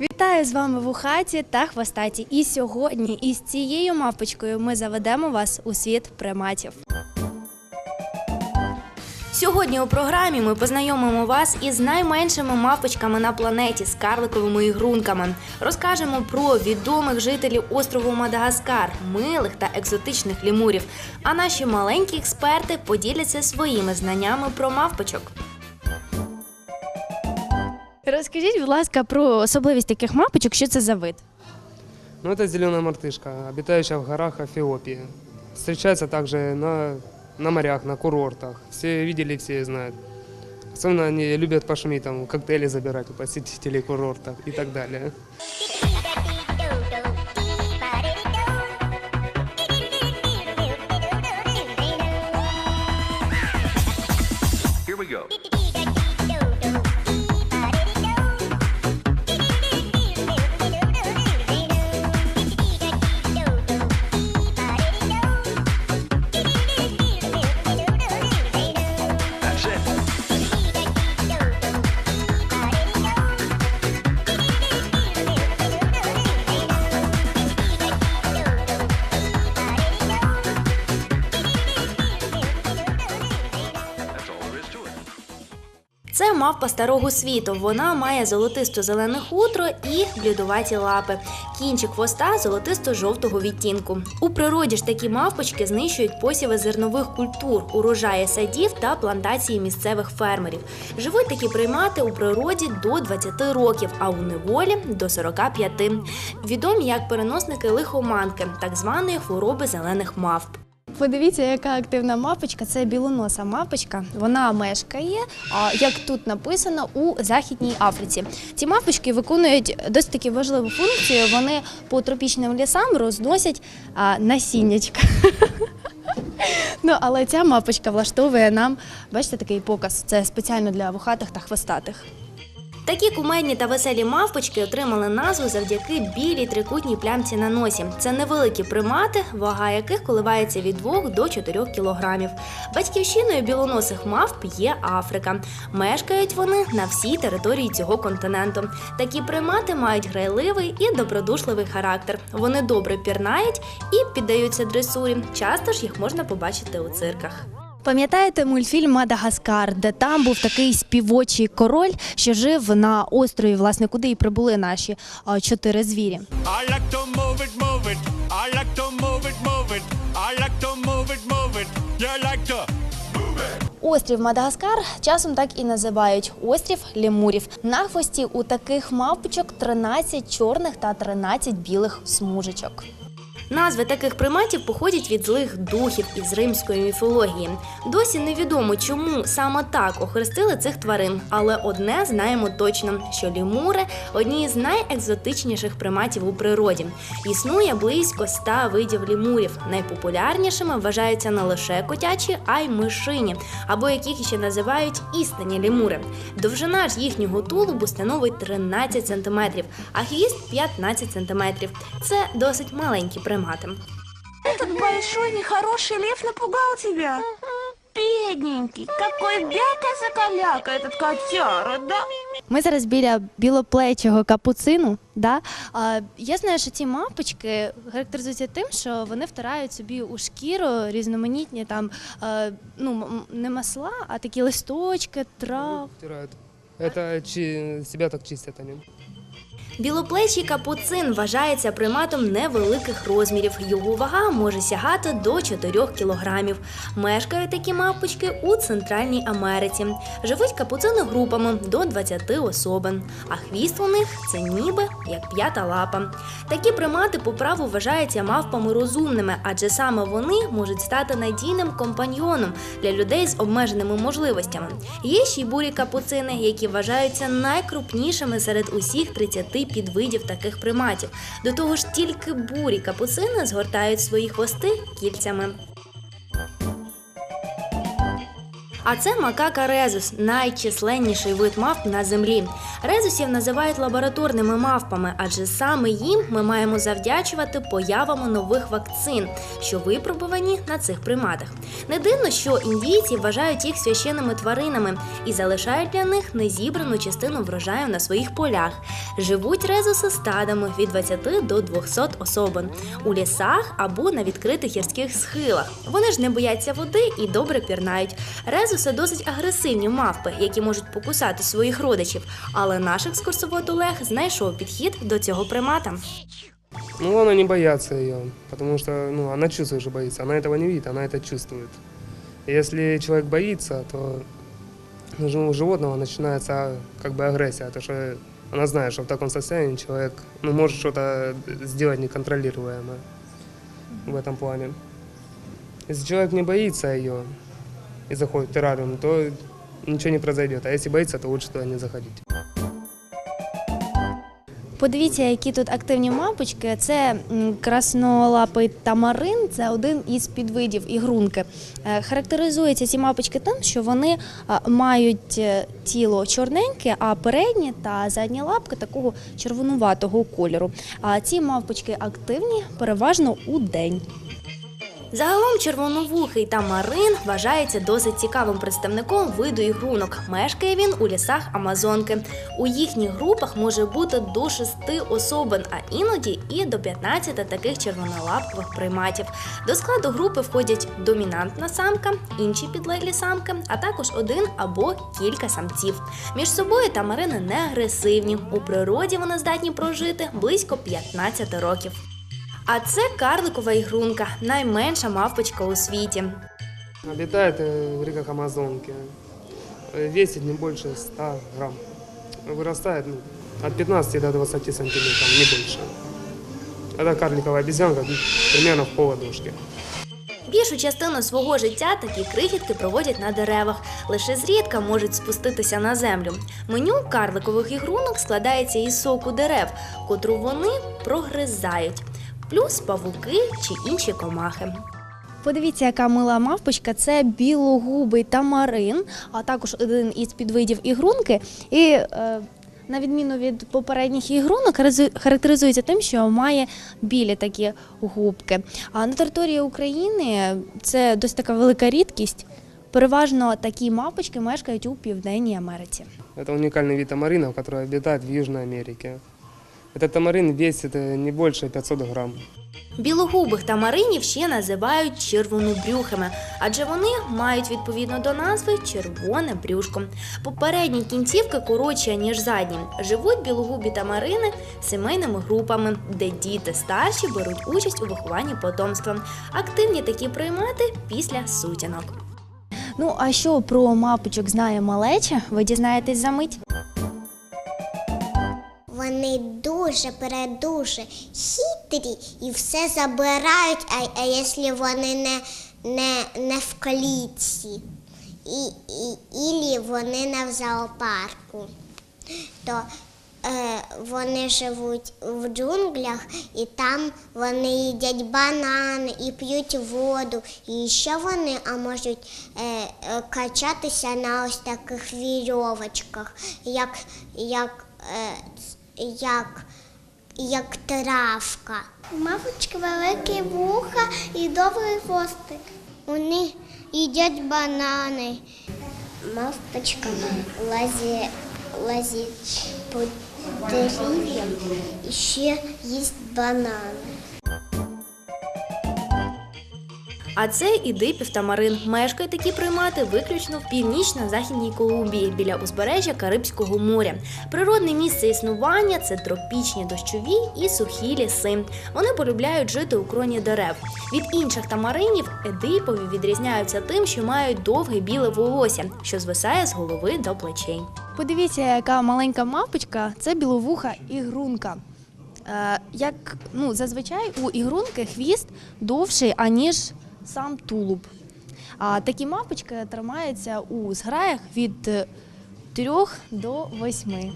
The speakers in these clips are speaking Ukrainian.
Вітаю з вами вухаті та хвостаті. І сьогодні із цією мавпочкою ми заведемо вас у світ приматів. Сьогодні у програмі ми познайомимо вас із найменшими мавпочками на планеті з карликовими ігрунками. Розкажемо про відомих жителів острову Мадагаскар, милих та екзотичних лімурів. А наші маленькі експерти поділяться своїми знаннями про мавпочок. Розкажіть, будь ласка, про особливість таких мавпочок, що це за вид? Ну, это зеленая мартышка, обитающая в горах Эфиопии. Встречается также на, на морях, на курортах. Все видели, все знают. Особенно они любят пошуметь, там, коктейли забирать у посетителей курортов и так далее. Here we go. Мавпа старого світу. Вона має золотисто-зелене хутро і блідуваті лапи. Кінчик хвоста золотисто-жовтого відтінку. У природі ж такі мавпочки знищують посіви зернових культур, урожаї садів та плантації місцевих фермерів. Живуть такі примати у природі до 20 років, а у неволі до 45. Відомі як переносники лихоманки, так званої хвороби зелених мавп. Подивіться, яка активна мавпочка. Це білоноса мавпочка. Вона мешкає, як тут написано, у Західній Африці. Ці мавпочки виконують досить таки важливу функцію. Вони по тропічним лісам розносять насіннячка. Ну, але ця мавпочка влаштовує нам, бачите, такий показ. Це спеціально для вухатих та хвостатих. Такі кумедні та веселі мавпочки отримали назву завдяки білій трикутній плямці на носі. Це невеликі примати, вага яких коливається від 2 до 4 кілограмів. Батьківщиною білоносих мавп є Африка. Мешкають вони на всій території цього континенту. Такі примати мають грайливий і добродушливий характер. Вони добре пірнають і піддаються дресурі. Часто ж їх можна побачити у цирках. Пам'ятаєте мультфільм Мадагаскар, де там був такий співочий король, що жив на острові, власне, куди і прибули наші а, чотири звірі. Острів Мадагаскар часом так і називають острів лемурів. На хвості у таких мавпочок 13 чорних та 13 білих смужечок. Назви таких приматів походять від злих духів із римської міфології. Досі невідомо, чому саме так охрестили цих тварин, але одне знаємо точно, що лімури одні з найекзотичніших приматів у природі. Існує близько ста видів лімурів. Найпопулярнішими вважаються не лише котячі, а й мишині, або яких ще називають істинні лімури. Довжина ж їхнього тулубу становить 13 см, а хвіст 15 см. Це досить маленькі примати Этот большой нехороший лев напугал тебя? Бедненький, какой бяка-закаляка этот котяра, да? Ми зараз біля білоплечого капуцину. Да? А, я знаю, що ці мавпочки характеризуються тим, що вони втирають собі у шкіру різноманітні там е, ну, м- не масла, а такі листочки, трав. Втирают. Это чи- себя так чистят они. Білоплечий капуцин вважається приматом невеликих розмірів. Його вага може сягати до 4 кілограмів. Мешкають такі мавпочки у Центральній Америці. Живуть капуцини групами до 20 особин. А хвіст у них це ніби як п'ята лапа. Такі примати по праву вважаються мавпами розумними, адже саме вони можуть стати надійним компаньйоном для людей з обмеженими можливостями. Є ще й бурі капуцини, які вважаються найкрупнішими серед усіх 30 підвидів таких приматів. До того ж, тільки бурі капуцини згортають свої хвости кільцями. А це макака резус, найчисленніший вид мавп на землі. Резусів називають лабораторними мавпами, адже саме їм ми маємо завдячувати появами нових вакцин, що випробувані на цих приматах. Не дивно, що індійці вважають їх священними тваринами і залишають для них незібрану частину врожаю на своїх полях. Живуть резуси стадами від 20 до 200 особин у лісах або на відкритих гірських схилах. Вони ж не бояться води і добре пірнають. Резуси досить агресивні мавпи, які можуть покусати своїх родичів. Але наш екскурсовод Олег знайшов підхід до цього примата. Ну, главное не бояться ее, потому что ну, она чувствует, что боится. Она этого не видит, она это чувствует. И если человек боится, то ну, у животного начинается как бы агрессия, то что она знает, что в таком состоянии человек ну, может что-то сделать неконтролируемое в этом плане. Если человек не боится ее и заходит в террариум, то ничего не произойдет. А если боится, то лучше туда не заходить. Подивіться, які тут активні мавпочки. Це краснолапий тамарин, це один із підвидів ігрунки. Е, Характеризуються ці мавпочки тим, що вони мають е, тіло чорненьке, а передні та задні лапки такого червонуватого кольору. А ці мавпочки активні переважно у день. Загалом червоновухий тамарин вважається досить цікавим представником виду ігрунок. Мешкає він у лісах Амазонки. У їхніх групах може бути до шести особин, а іноді і до 15 таких червонолапкових приматів. До складу групи входять домінантна самка, інші підлеглі самки, а також один або кілька самців. Між собою тамарини не агресивні. У природі вони здатні прожити близько 15 років. А це карликова ігрунка, найменша мавпочка у світі. Обитает э, в реках Амазонки. Э, Весит не больше 100 грамм. Вырастает ну, от 15 до 20 сантиметров, не больше. Это карликовая обезьянка ну, примерно в полладошки. Більшу частину свого життя такі крихітки проводять на деревах, лише зрідка можуть спуститися на землю. Меню карликових ігрунок складається із соку дерев, котру вони прогризають, плюс павуки чи інші комахи. Подивіться, яка мила мавпочка. Це білогубий тамарин, а також один із підвидів ігрунки. І е, на відміну від попередніх ігрунок, харизу- характеризується тим, що має білі такі губки. А на території України це досить така велика рідкість. Переважно такі мавпочки мешкають у Південній Америці. Это уникальный вид тамаринов, который обитает в Южной Америке. Этот тамарин весит э, не больше 500 грамм. Білогубих тамаринів ще називають червонобрюхими, адже вони мають відповідно до назви червоне брюшко. Попередні кінцівки коротші, ніж задні. Живуть білогубі тамарини сімейними групами, де діти старші беруть участь у вихованні потомства. Активні такі приймати після сутінок. Ну а що про мапочок знає малеча? Ви дізнаєтесь за мить. Вони дуже передуже хитрі і все забирають, а, а якщо вони не, не, не в клітці, і, і, ілі вони не в зоопарку, то е, вони живуть в джунглях і там вони їдять банани і п'ють воду. І ще вони а можуть е, е, качатися на ось таких вірьовочках, як, як, е, як, як травка. У мавочки великі вуха і довгий хвостик. Вони їдять банани. Мавпочка лазить, по дерев'ям і ще їсть банани. А це і дипів тамарин. Мешкають такі примати виключно в північно-західній Колумбії біля узбережжя Карибського моря. Природне місце існування це тропічні дощові і сухі ліси. Вони полюбляють жити у кроні дерев. Від інших тамаринів едипові відрізняються тим, що мають довге біле волосся, що звисає з голови до плечей. Подивіться, яка маленька мавпочка це біловуха ігрунка. Е, як ну, зазвичай у ігрунки хвіст довший, аніж сам тулуб. А такі мапочки тримаються у зграях від 3 до 8.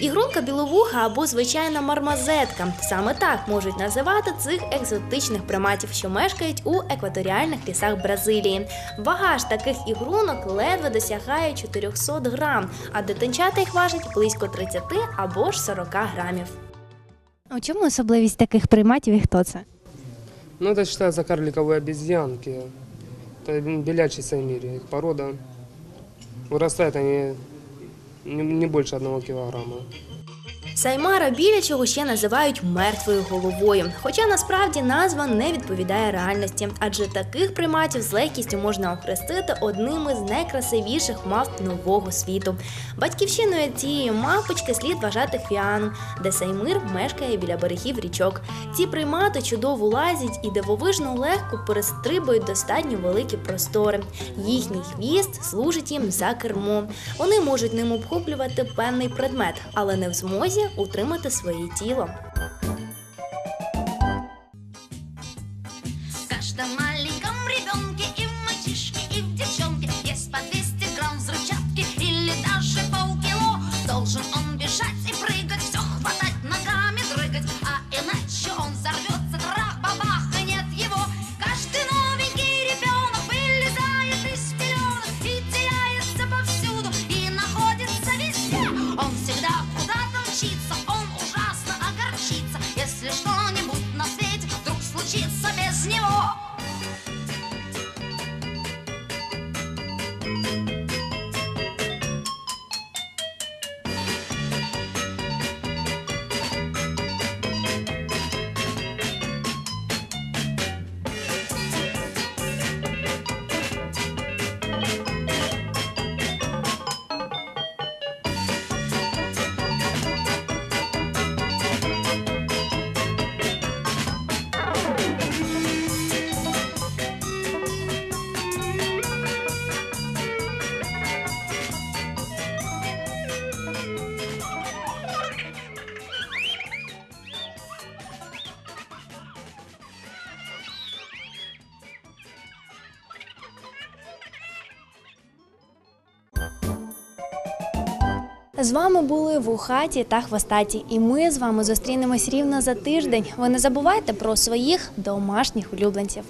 Ігрунка біловуха або звичайна мармазетка. Саме так можуть називати цих екзотичних приматів, що мешкають у екваторіальних лісах Бразилії. Вага ж таких ігрунок ледве досягає 400 грам, а дитинчата їх важать близько 30 або ж 40 грамів. У чому особливість таких приматів і хто це? Ну, это считается карликовые обезьянки. Это белячий саймири, их порода. Вырастают они не, не больше одного килограмма. Саймара білячого ще називають мертвою головою, хоча насправді назва не відповідає реальності, адже таких приматів з легкістю можна охрестити одними з найкрасивіших мавп нового світу. Батьківщиною цієї мавпочки слід вважати Хвіану, де Саймир мешкає біля берегів річок. Ці примати чудово лазять і дивовижно легко перестрибують достатньо великі простори. Їхній хвіст служить їм за кермом. Вони можуть ним обхоплювати певний предмет, але не в змозі утримати своє тіло. Каждом маленьком ребенке и З вами були вухаті та хвостаті, і ми з вами зустрінемось рівно за тиждень. Ви не забувайте про своїх домашніх улюбленців.